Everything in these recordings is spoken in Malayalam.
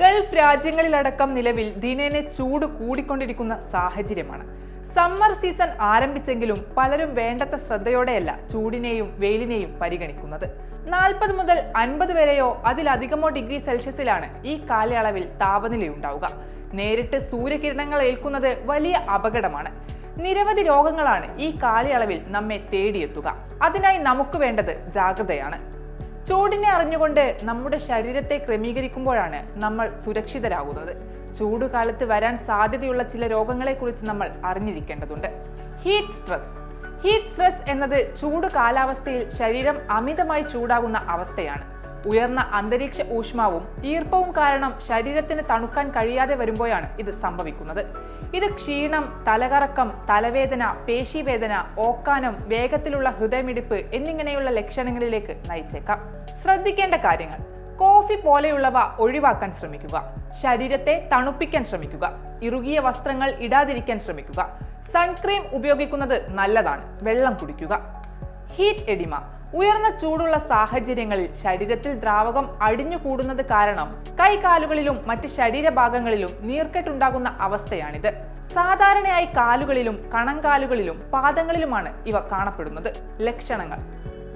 ഗൾഫ് രാജ്യങ്ങളിലടക്കം നിലവിൽ ദിനേനെ ചൂട് കൂടിക്കൊണ്ടിരിക്കുന്ന സാഹചര്യമാണ്. സമ്മർ സീസൺ ആരംഭിച്ചെങ്കിലും പലരും വേണ്ടത്ര ശ്രദ്ധയോടെയല്ല ചൂടിനെയും വെയിലിനെയും പരിഗണിക്കുന്നത്. നാൽപ്പത് മുതൽ അൻപത് വരെയോ അതിലധികമോ ഡിഗ്രി സെൽഷ്യസിലാണ് ഈ കാലയളവിൽ താപനിലയുണ്ടാവുക നേരിട്ട് സൂര്യകിരണങ്ങൾ ഏൽക്കുന്നത് വലിയ അപകടമാണ്. നിരവധി രോഗങ്ങളാണ് ഈ കാലയളവിൽ നമ്മെ തേടിയെത്തുക. അതിനായി നമുക്ക് വേണ്ടത് ജാഗ്രതയാണ്. ചൂടിനെ അറിഞ്ഞുകൊണ്ട് നമ്മുടെ ശരീരത്തെ ക്രമീകരിക്കുമ്പോഴാണ് നമ്മൾ സുരക്ഷിതരാകുന്നത്. ചൂടുകാലത്ത് വരാൻ സാധ്യതയുള്ള ചില രോഗങ്ങളെക്കുറിച്ച് നമ്മൾ അറിഞ്ഞിരിക്കേണ്ടതുണ്ട്. ഹീറ്റ് സ്ട്രെസ് ഹീറ്റ് സ്ട്രെസ് എന്നത് ചൂട് കാലാവസ്ഥയിൽ ശരീരം അമിതമായി ചൂടാകുന്ന അവസ്ഥയാണ്. ഉയർന്ന അന്തരീക്ഷ ഊഷ്മാവും ഈർപ്പവും കാരണം ശരീരത്തിന് തണുക്കാൻ കഴിയാതെ വരുമ്പോഴാണ് ഇത് സംഭവിക്കുന്നത്. ഇത് ക്ഷീണം തലകറക്കം തലവേദന പേശിവേദന ഓക്കാനം വേഗത്തിലുള്ള ഹൃദയമിടിപ്പ് എന്നിങ്ങനെയുള്ള ലക്ഷണങ്ങളിലേക്ക് നയിച്ചേക്കാം. ശ്രദ്ധിക്കേണ്ട കാര്യങ്ങൾ. കോഫി പോലെയുള്ളവ ഒഴിവാക്കാൻ ശ്രമിക്കുക. ശരീരത്തെ തണുപ്പിക്കാൻ ശ്രമിക്കുക. ഇറുകിയ വസ്ത്രങ്ങൾ ഇടാതിരിക്കാൻ ശ്രമിക്കുക. സൺക്രീം ഉപയോഗിക്കുന്നത് നല്ലതാണ്. വെള്ളം കുടിക്കുക. Heat oedema. ഉയർന്ന ചൂടുള്ള സാഹചര്യങ്ങളിൽ ശരീരത്തിൽ ദ്രാവകം അടിഞ്ഞു കൂടുന്നത് കാരണം കൈകാലുകളിലും മറ്റ് ശരീരഭാഗങ്ങളിലും നീർക്കെട്ടുണ്ടാകുന്ന അവസ്ഥയാണിത്. സാധാരണയായി കാലുകളിലും കണങ്കാലുകളിലും പാദങ്ങളിലുമാണ് ഇവ കാണപ്പെടുന്നത്. ലക്ഷണങ്ങൾ.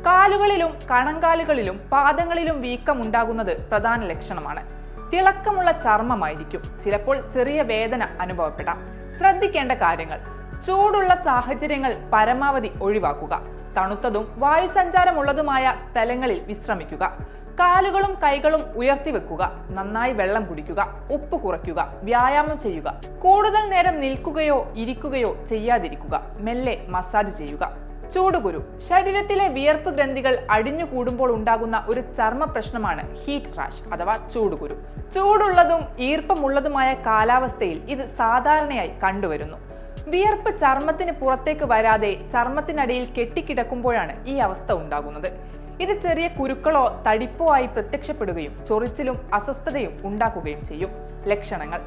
കാലുകളിലും കണങ്കാലുകളിലും പാദങ്ങളിലും വീക്കം ഉണ്ടാകുന്നത് പ്രധാന ലക്ഷണമാണ്. തിളക്കമുള്ള ചർമ്മമായിരിക്കും. ചിലപ്പോൾ ചെറിയ വേദന അനുഭവപ്പെടാം. ശ്രദ്ധിക്കേണ്ട കാര്യങ്ങൾ. ചൂടുള്ള സാഹചര്യങ്ങൾ പരമാവധി ഒഴിവാക്കുക. തണുത്തതും വായുസഞ്ചാരമുള്ളതുമായ സ്ഥലങ്ങളിൽ വിശ്രമിക്കുക. കാലുകളും കൈകളും ഉയർത്തി വെക്കുക നന്നായി വെള്ളം കുടിക്കുക. ഉപ്പ് കുറയ്ക്കുക. വ്യായാമം ചെയ്യുക. കൂടുതൽ നേരം നിൽക്കുകയോ ഇരിക്കുകയോ ചെയ്യാതിരിക്കുക. മെല്ലെ മസാജ് ചെയ്യുക. ചൂടുകുരു ശരീരത്തിലെ വിയർപ്പ് ഗ്രന്ഥികൾ അടിഞ്ഞു കൂടുമ്പോൾ ഉണ്ടാകുന്ന ഒരു ചർമ്മ പ്രശ്നമാണ് ഹീറ്റ് റാഷ് അഥവാ ചൂടുകുരു ചൂടുള്ളതും ഈർപ്പമുള്ളതുമായ കാലാവസ്ഥയിൽ ഇത് സാധാരണയായി കണ്ടുവരുന്നു. വിയർപ്പ് ചർമ്മത്തിന് പുറത്തേക്ക് വരാതെ ചർമ്മത്തിനടിയിൽ കെട്ടിക്കിടക്കുമ്പോഴാണ് ഈ അവസ്ഥ ഉണ്ടാകുന്നത്. ഇത് ചെറിയ കുരുക്കളോ തടിപ്പോ ആയി പ്രത്യക്ഷപ്പെടുകയും ചൊറിച്ചിലും അസ്വസ്ഥതയും ഉണ്ടാക്കുകയും ചെയ്യും. ലക്ഷണങ്ങൾ.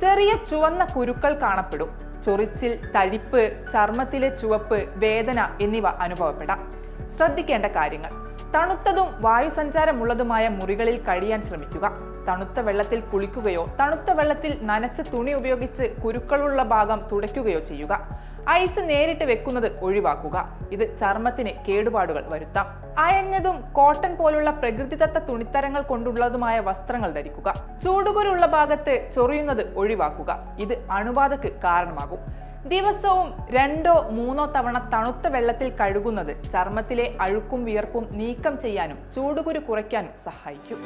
ചെറിയ ചുവന്ന കുരുക്കൾ കാണപ്പെടും. ചൊറിച്ചിൽ തടിപ്പ് ചർമ്മത്തിലെ ചുവപ്പ് വേദന എന്നിവ അനുഭവപ്പെടാം. ശ്രദ്ധിക്കേണ്ട കാര്യങ്ങൾ. തണുത്തതും വായുസഞ്ചാരമുള്ളതുമായ മുറികളിൽ കഴിയാൻ ശ്രമിക്കുക. തണുത്ത വെള്ളത്തിൽ കുളിക്കുകയോ തണുത്ത വെള്ളത്തിൽ നനച്ച തുണി ഉപയോഗിച്ച് കുരുക്കളുള്ള ഭാഗം തുടയ്ക്കുകയോ ചെയ്യുക. ഐസ് നേരിട്ട് വെക്കുന്നത് ഒഴിവാക്കുക. ഇത് ചർമ്മത്തിന് കേടുപാടുകൾ വരുത്താം. അയഞ്ഞതും കോട്ടൺ പോലുള്ള പ്രകൃതിദത്ത തുണിത്തരങ്ങൾ കൊണ്ടുള്ളതുമായ വസ്ത്രങ്ങൾ ധരിക്കുക. ചൂടുകുരുള്ള ഭാഗത്ത് ചൊറിയുന്നത് ഒഴിവാക്കുക. ഇത് അണുബാധക്ക് കാരണമാകും. ദിവസവും രണ്ടോ മൂന്നോ തവണ തണുത്ത വെള്ളത്തിൽ കഴുകുന്നത് ചർമ്മത്തിലെ അഴുക്കും വിയർപ്പും നീക്കം ചെയ്യാനും ചൂടുകുരു കുറയ്ക്കാനും സഹായിക്കും.